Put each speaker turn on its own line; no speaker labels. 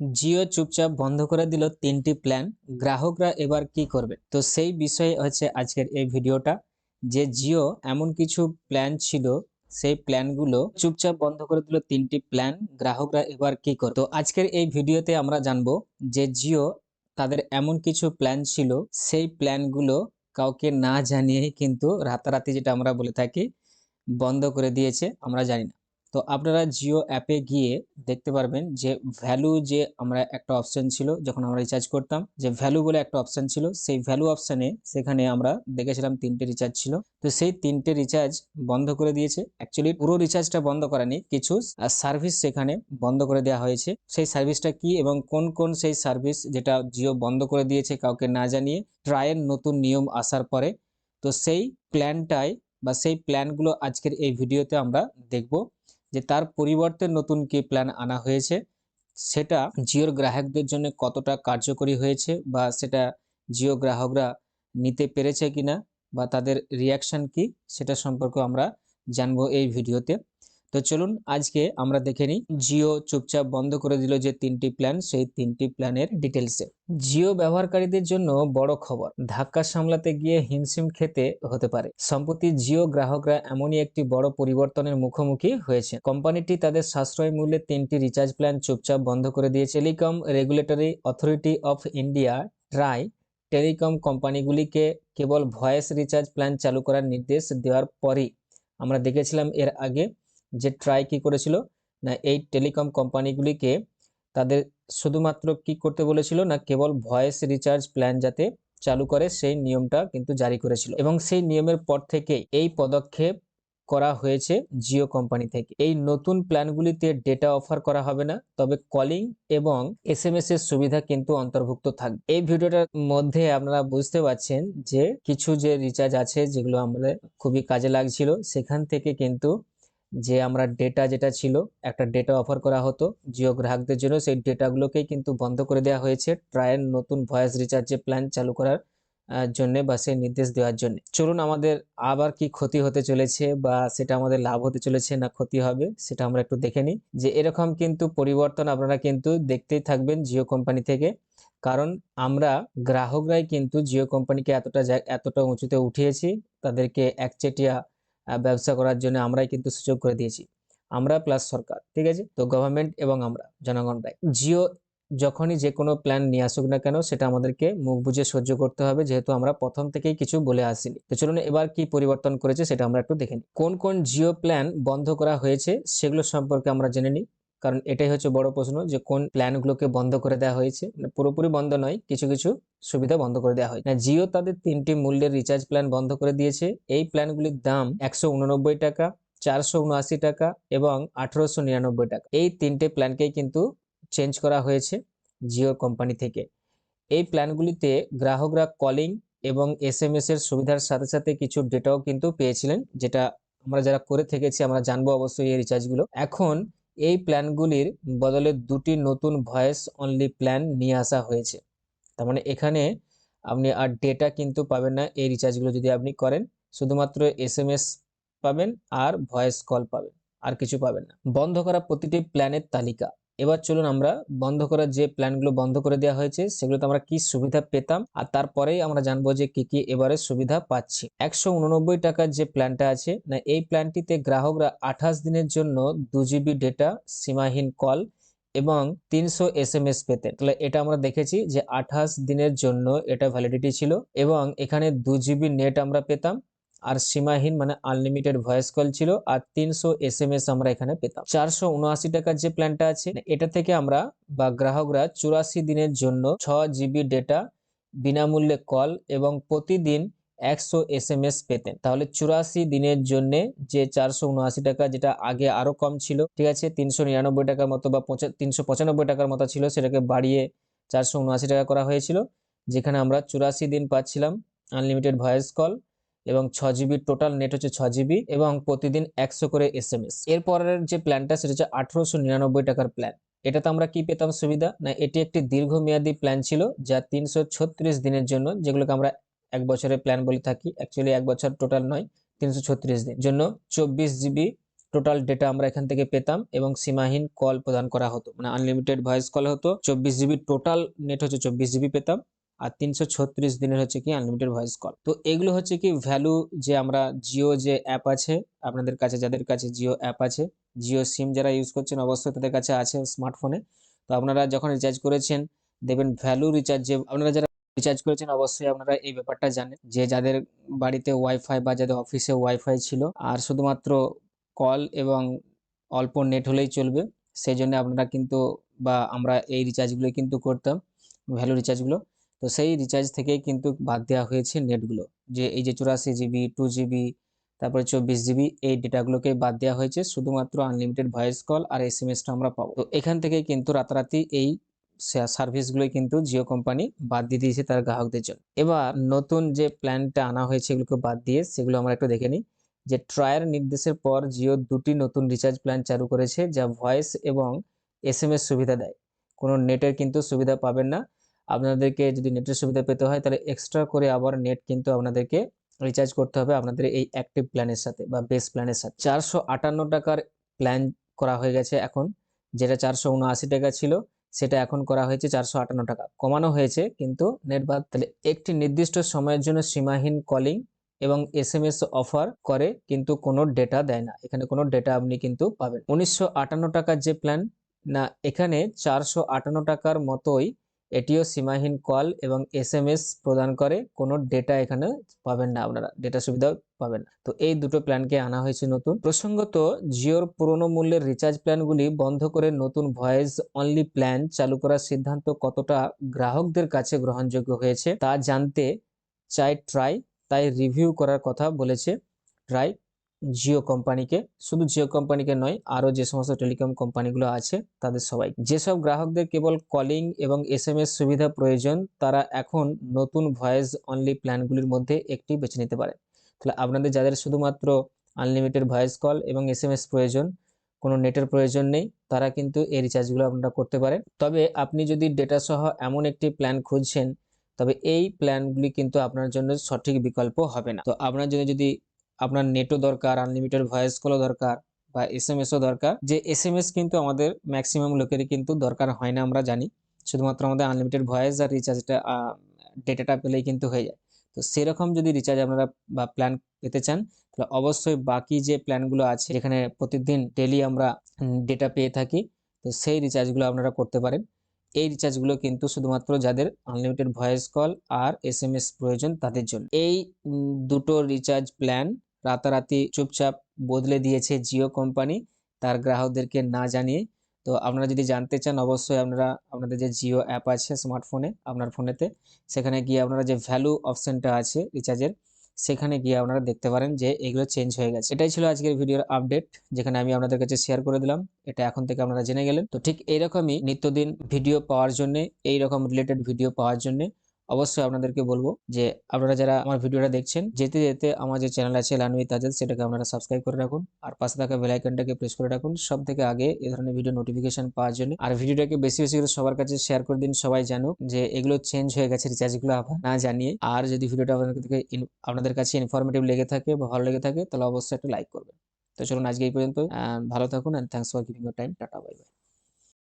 জিও চুপচাপ বন্ধ করে দিল তিনটি প্ল্যান। গ্রাহকরা এবার কি করবে? তো সেই বিষয়ে হচ্ছে আজকের এই ভিডিওটা, যে জিও এমন কিছু প্ল্যান ছিল, সেই প্ল্যানগুলো চুপচাপ বন্ধ করে দিল তিনটি প্ল্যান। গ্রাহকরা এবার কি করবে? তো আজকের এই ভিডিওতে আমরা জানব যে জিও তাদের এমন কিছু প্ল্যান ছিল, সেই প্ল্যানগুলো কাউকে না জানিয়েই কিন্তু রাতারাতি যেটা আমরা বলে থাকি, বন্ধ করে দিয়েছে, আমরা জানি না। তো আপনারা জিও অ্যাপে গিয়ে দেখতে পারবেন যে ভ্যালু যে আমরা একটা অপশন ছিল যখন আমরা রিচার্জ করতাম, যে ভ্যালু বলে একটা অপশন ছিল, সেই ভ্যালু অপশানে সেখানে আমরা দেখেছিলাম তিনটে রিচার্জ ছিল। তো সেই তিনটে রিচার্জ বন্ধ করে দিয়েছে। অ্যাকচুয়ালি পুরো রিচার্জটা বন্ধ করেনি কিছু সার্ভিস সেখানে বন্ধ করে দেওয়া হয়েছে। সেই সার্ভিসটা কি এবং কোন কোন সেই সার্ভিস যেটা জিও বন্ধ করে দিয়েছে কাউকে না জানিয়ে ট্রায়ের নতুন নিয়ম আসার পরে, তো সেই প্ল্যানটাই বা সেই প্ল্যানগুলো আজকের এই ভিডিওতে আমরা দেখব। যে তার পরিবর্তে নতুন কি প্ল্যান আনা হয়েছে? সেটা জিওর গ্রাহকদের জন্য কতটা কার্যকরী হয়েছে বা সেটা জিও গ্রাহকরা নিতে পেরেছে কিনা বা তাদের রিয়াকশান কি সেটা সম্পর্কে আমরা জানব এই ভিডিওতে তো চলুন আজকে আমরা দেখে নিই। জিও চুপচাপ বন্ধ করে দিল যে তিনটি প্ল্যান সেই তিনটি প্ল্যানের ডিটেলসে জিও ব্যবহারকারীদের জন্য বড় খবর, ধাক্কা সামলাতে গিয়ে হিমশিম খেতে হতে পারে। সম্প্রতি জিও গ্রাহকরা এমনই একটি বড় পরিবর্তনের মুখোমুখি হয়েছে। কোম্পানিটি তাদের সাশ্রয় মূল্যে তিনটি রিচার্জ প্ল্যান চুপচাপ বন্ধ করে দিয়েছে। Telecom regulatory authority of India TRAI telecom কোম্পানিগুলিকে কেবল ভয়েস রিচার্জ প্ল্যান চালু করার নির্দেশ দেওয়ার পরই আমরা দেখেছিলাম এর আগে যে ট্রাই কি করেছিল? না, এই টেলিকম কোম্পানিগুলিকে তাদের শুধুমাত্র কি করতে বলেছিল? না, কেবল ভয়েস রিচার্জ প্ল্যান যাতে চালু করে, সেই নিয়মটা কিন্তু জারি করেছিল। এবং সেই নিয়মের পর থেকে এই পদক্ষেপ করা হয়েছে জিও কোম্পানি থেকে। এই নতুন প্ল্যানগুলিতে ডেটা অফার করা হবে না, তবে কলিং এবং এস এম এস এর সুবিধা কিন্তু অন্তর্ভুক্ত থাকবে। এই ভিডিওটার মধ্যে আপনারা বুঝতে পারছেন যে কিছু যে রিচার্জ আছে, যেগুলো আমাদের খুবই কাজে লাগছিল, সেখান থেকে কিন্তু যে আমরা ডেটা যেটা ছিল, একটা ডেটা অফার করা হতো। জিও গ্রাহকদের জন্য সেই ডেটাগুলোকেই কিন্তু বন্ধ করে দেওয়া হয়েছে ট্রায়ের নতুন ভয়েস রিচার্জের প্ল্যান চালু করার জন্যে বা সেই নির্দেশ দেওয়ার জন্য। চলুন আমাদের আবার কি ক্ষতি হতে চলেছে বা সেটা আমাদের লাভ হতে চলেছে না ক্ষতি হবে, সেটা আমরা একটু দেখে নিই। যে এরকম কিন্তু পরিবর্তন আপনারা কিন্তু দেখতেই থাকবেন জিও কোম্পানি থেকে। কারণ আমরা গ্রাহকরাই কিন্তু জিও কোম্পানিকে এতটা এতটা উঁচুতে উঠিয়েছি, তাদেরকে একচেটিয়া ব্যবসা করার জন্য আমরাই কিন্তু সুযোগ করে দিয়েছি। আমরা প্লাস সরকার, ঠিক আছে? তো গভর্নমেন্ট এবং আমরা, জনগণরাই। জিও যখনই যে কোনো প্ল্যান নিয়ে আসুক না কেন, সেটা আমাদেরকে মুখ বুঝে সহ্য করতে হবে, যেহেতু আমরা প্রথম থেকেই কিছু বলে আসিনি। তো চলুন এবার কি পরিবর্তন করেছে সেটা আমরা একটু দেখে নিই। কোন কোন জিও প্ল্যান বন্ধ করা হয়েছে, সেগুলো সম্পর্কে আমরা জেনে নিই। কারণ এটাই হচ্ছে বড় প্রশ্ন যে কোন প্ল্যানগুলোকে বন্ধ করে দেওয়া হয়েছে। মানে পুরোপুরি বন্ধ নয়, কিছু কিছু সুবিধা বন্ধ করে দেওয়া হয় না জিও তাদের তিনটি মূল্যের রিচার্জ প্ল্যান বন্ধ করে দিয়েছে। এই প্ল্যানগুলির দাম একশো উননব্বই টাকা, চারশো উনআশি টাকা এবং আঠারোশো নিরানব্বই টাকা। এই তিনটে প্ল্যানকেই কিন্তু চেঞ্জ করা হয়েছে জিও কোম্পানি থেকে। এই প্ল্যানগুলিতে গ্রাহকরা কলিং এবং এস এম এর সুবিধার সাথে সাথে কিছু ডেটাও কিন্তু পেয়েছিলেন, যেটা আমরা যারা করে থেকেছি, আমরা জানব অবশ্যই এই রিচার্জগুলো এখন এই প্ল্যানগুলির বদলে দুটি নতুন ভয়েস অনলি প্ল্যান নিয়ে আসা হয়েছে। তার মানে এখানে আপনি আর ডেটা কিন্তু পাবেন না, এই রিচার্জগুলো যদি আপনি করেন, শুধুমাত্র এস এম এস পাবেন আর ভয়েস কল পাবেন, আর কিছু পাবেন না। বন্ধ করা প্রতিটি প্ল্যানের তালিকা। এবার চলুন আমরা বন্ধ করার যে প্ল্যানগুলো বন্ধ করে দেওয়া হয়েছে, সেগুলোতে আমরা কি সুবিধা পেতাম আর তারপরেই আমরা জানব যে কি কি এবারে সুবিধা পাচ্ছি। একশো উননব্বই টাকার যে প্ল্যানটা আছে, না, এই প্ল্যানটিতে গ্রাহকরা আঠাশ দিনের জন্য দু জিবি ডেটা, সীমাহীন কল এবং তিনশো এস এম এস পেতেন। তাহলে এটা আমরা দেখেছি যে আঠাশ দিনের জন্য এটা ভ্যালিডিটি ছিল এবং এখানে দু জিবি নেট আমরা পেতাম। আর সীমাহীন মানে আনলিমিটেড ভয়েস কল ছিল আর তিনশো এস এম এস আমরা এখানে পেতাম। চারশো উনআশি টাকার যে প্ল্যানটা আছে, এটা থেকে আমরা বা গ্রাহকরা চুরাশি দিনের জন্য ছ জিবি ডেটা বিনামূল্যে কল এবং প্রতিদিন একশো এস এম এস পেতেন। তাহলে চুরাশি দিনের জন্য যে চারশো উনআশি টাকা, যেটা আগে আরও কম ছিল, ঠিক আছে, তিনশো নিরানব্বই টাকার মতো বা তিনশো পঁচানব্বই টাকার মতো ছিল, সেটাকে বাড়িয়ে চারশো উনআশি টাকা করা হয়েছিল, যেখানে আমরা চুরাশি দিন পাচ্ছিলাম আনলিমিটেড ভয়েস কল এবং ছ জিবি টোটাল নেট হচ্ছে ছ জিবি এবং প্রতিদিন একশো করে এস এম এস এরপরের যে প্ল্যানটা সেটা হচ্ছে আঠারোশো নিরানব্বই টাকার প্ল্যান এটাতে আমরা কি পেতাম সুবিধা? না, এটি একটি দীর্ঘমেয়াদী প্ল্যান ছিল যা তিনশো ছত্রিশ দিনের জন্য, যেগুলোকে আমরা এক বছরের প্ল্যান বলে থাকি অ্যাকচুয়ালি এক বছর টোটাল নয়, তিনশো ছত্রিশ দিন। জন্য চব্বিশ জিবি টোটাল ডেটা আমরা এখান থেকে পেতাম এবং সীমাহীন কল প্রদান করা হতো। মানে আনলিমিটেড ভয়েস কল হতো, চব্বিশ জিবি টোটাল নেট হচ্ছে চব্বিশ জিবি পেতাম। আর তিনশো ছত্রিশ দিনের হচ্ছে কি আনলিমিটেড ভয়েস কল তো এগুলো হচ্ছে কি ভ্যালু যে আমরা জিও যে অ্যাপ আছে, আপনাদের কাছে, যাদের কাছে জিও অ্যাপ আছে জিও সিম যারা ইউজ করছেন, অবশ্যই তাদের কাছে আছে স্মার্টফোনে তো আপনারা যখন রিচার্জ করেছেন দেবেন ভ্যালু রিচার্জ যে, আপনারা যারা রিচার্জ করেছেন, অবশ্যই আপনারা এই ব্যাপারটা জানেন। যে যাদের বাড়িতে ওয়াইফাই বা যাদের অফিসে ওয়াইফাই ছিল, আর শুধুমাত্র কল এবং অল্প নেট হলেই চলবে সেই জন্য আপনারা কিন্তু বা আমরা এই রিচার্জগুলো কিন্তু করতাম ভ্যালু রিচার্জগুলো তো সেই রিচার্জ থেকেই কিন্তু বাদ দেওয়া হয়েছে নেটগুলো যে এই যে চুরাশি জিবি টু জিবি তারপরে চব্বিশ জিবি এই ডেটাগুলোকে বাদ দেওয়া হয়েছে। শুধুমাত্র আনলিমিটেড ভয়েস কল আর এস এম এসটা আমরা পাবো। তো এখান থেকে কিন্তু রাতারাতি এই সার্ভিসগুলোই কিন্তু জিও কোম্পানি বাদ দিয়ে দিয়েছে তার গ্রাহকদের জন্য। এবার নতুন যে প্ল্যানটা আনা হয়েছে এগুলোকে বাদ দিয়ে সেগুলো আমরা একটু দেখে নিই। যে ট্রায়ার নির্দেশের পর জিও দুটি নতুন রিচার্জ প্ল্যান চালু করেছে যা ভয়েস এবং এস সুবিধা দেয়। কোনো নেটের কিন্তু সুবিধা পাবেন না। আপনাদেরকে যদি নেটের সুবিধা পেতে হয়, তাহলে এক্সট্রা করে আবার নেট কিন্তু আপনাদেরকে রিচার্জ করতে হবে আপনাদের এই অ্যাক্টিভ প্ল্যানের সাথে বা বেস প্ল্যানের সাথে। চারশো আটান্ন টাকার প্ল্যান করা হয়ে গেছে এখন, যেটা চারশো উনআশি টাকা ছিল, সেটা এখন করা হয়েছে চারশো আটান্ন টাকা। কমানো হয়েছে, কিন্তু নেট বাদ, তাহলে একটি নির্দিষ্ট সময়ের জন্য সীমাহীন কলিং এবং এস এম এস অফার করে, কিন্তু কোনো ডেটা দেয় না। এখানে কোনো ডেটা আপনি কিন্তু পাবেন উনিশশো আটান্ন টাকার যে প্ল্যান না, এখানে চারশো আটান্ন টাকার মতোই এটিও সীমাহীন কল এবং এস প্রদান করে। কোনো ডেটা এখানে পাবেন না আপনারা ডেটা সুবিধাও পাবেন না। তো এই দুটো প্ল্যানকে আনা হয়েছে নতুন। প্রসঙ্গত, জিওর পুরনো মূল্যের রিচার্জ প্ল্যানগুলি বন্ধ করে নতুন ভয়েস অনলি প্ল্যান চালু করার সিদ্ধান্ত কতটা গ্রাহকদের কাছে গ্রহণযোগ্য হয়েছে তা জানতে চাই ট্রাই তাই রিভিউ করার কথা বলেছে ট্রাই জিও কোম্পানিকে শুধু জিও কোম্পানিকে নয়, আরও যে সমস্ত টেলিকম কোম্পানিগুলো আছে, তাদের সবাই। যেসব গ্রাহকদের কেবল কলিং এবং এস সুবিধা প্রয়োজন, তারা এখন নতুন ভয়েস অনলি প্ল্যানগুলির মধ্যে একটি বেছে নিতে পারে। তাহলে আপনাদের যাদের শুধুমাত্র আনলিমিটেড ভয়েস কল এবং এস প্রয়োজন, কোনো নেটের প্রয়োজন নেই, তারা কিন্তু এই রিচার্জগুলো আপনারা করতে পারেন। তবে আপনি যদি ডেটা সহ এমন একটি প্ল্যান খুঁজছেন, তবে এই প্ল্যানগুলি কিন্তু আপনার জন্য সঠিক বিকল্প হবে না। তো আপনার জন্য যদি আপনার নেটও দরকার আনলিমিটেড ভয়েস কলও দরকার বা এস এম এসও দরকার। যে এস এম এস কিন্তু আমাদের ম্যাক্সিমাম লোকেরই কিন্তু দরকার হয় না আমরা জানি। শুধুমাত্র আমাদের আনলিমিটেড ভয়েস আর রিচার্জটা ডেটাটা পেলেই কিন্তু হয়ে যায়। তো সেরকম যদি রিচার্জ আপনারা বা প্ল্যান পেতে চান, তাহলে অবশ্যই বাকি যে প্ল্যানগুলো আছে, যেখানে প্রতিদিন ডেলি আমরা ডেটা পেয়ে থাকি, তো সেই রিচার্জগুলো আপনারা করতে পারেন। এই রিচার্জগুলো কিন্তু শুধুমাত্র যাদের আনলিমিটেড ভয়েস কল আর এস এম এস প্রয়োজন তাদের জন্য। এই দুটো রিচার্জ প্ল্যান রাতারাতি চুপচাপ বদলে দিয়েছে জিও কোম্পানি। তার গ্রাহকদেরকে না জানিয়ে। তো আপনারা যদি জানতে চান, অবশ্যই আপনারা, আপনাদের যে জিও অ্যাপ আছে স্মার্টফোনে, আপনার ফোনেতে, সেখানে গিয়ে আপনারা যে ভ্যালু অপশানটা আছে রিচার্জের, সেখানে গিয়ে আপনারা দেখতে পারেন যে এগুলো চেঞ্জ হয়ে গেছে। এটাই ছিল আজকের ভিডিওর আপডেট, যেখানে আমি আপনাদের কাছে শেয়ার করে দিলাম। এটা এখন থেকে আপনারা জেনে গেলেন। তো ঠিক এইরকমই নিত্যদিন ভিডিও পাওয়ার জন্য, এইরকম রিলেটেড ভিডিও পাওয়ার জন্য অবশ্যই আপনাদেরকে বলব যে আপনারা যারা আমার ভিডিওটা দেখছেন, যেতে যেতে আমার যে চ্যানেল আছে লানুই তাজেদ সেটাকে আপনারা সাবস্ক্রাইব করে রাখুন। আর পাশে থাকা বেল আইকনটাকে প্রেস করে রাখুন। সব থেকে আগে এ ধরনের ভিডিও নোটিফিকেশন পাওয়ার জন্য। আর ভিডিওটাকে বেশি বেশি করে সবার কাছে শেয়ার করে দিন, সবাই জানুক যে এগুলো চেঞ্জ হয়ে গেছে রিচার্জগুলো আবার না জানিয়ে। আর যদি ভিডিওটা আপনাদের আপনাদের কাছে ইনফরমেটিভ লেগে থাকে বা ভালো লেগে থাকে, তাহলে অবশ্যই একটা লাইক করবেন। তো চলুন আজকে এই পর্যন্ত ভালো থাকুন and thanks for giving time tata bye bye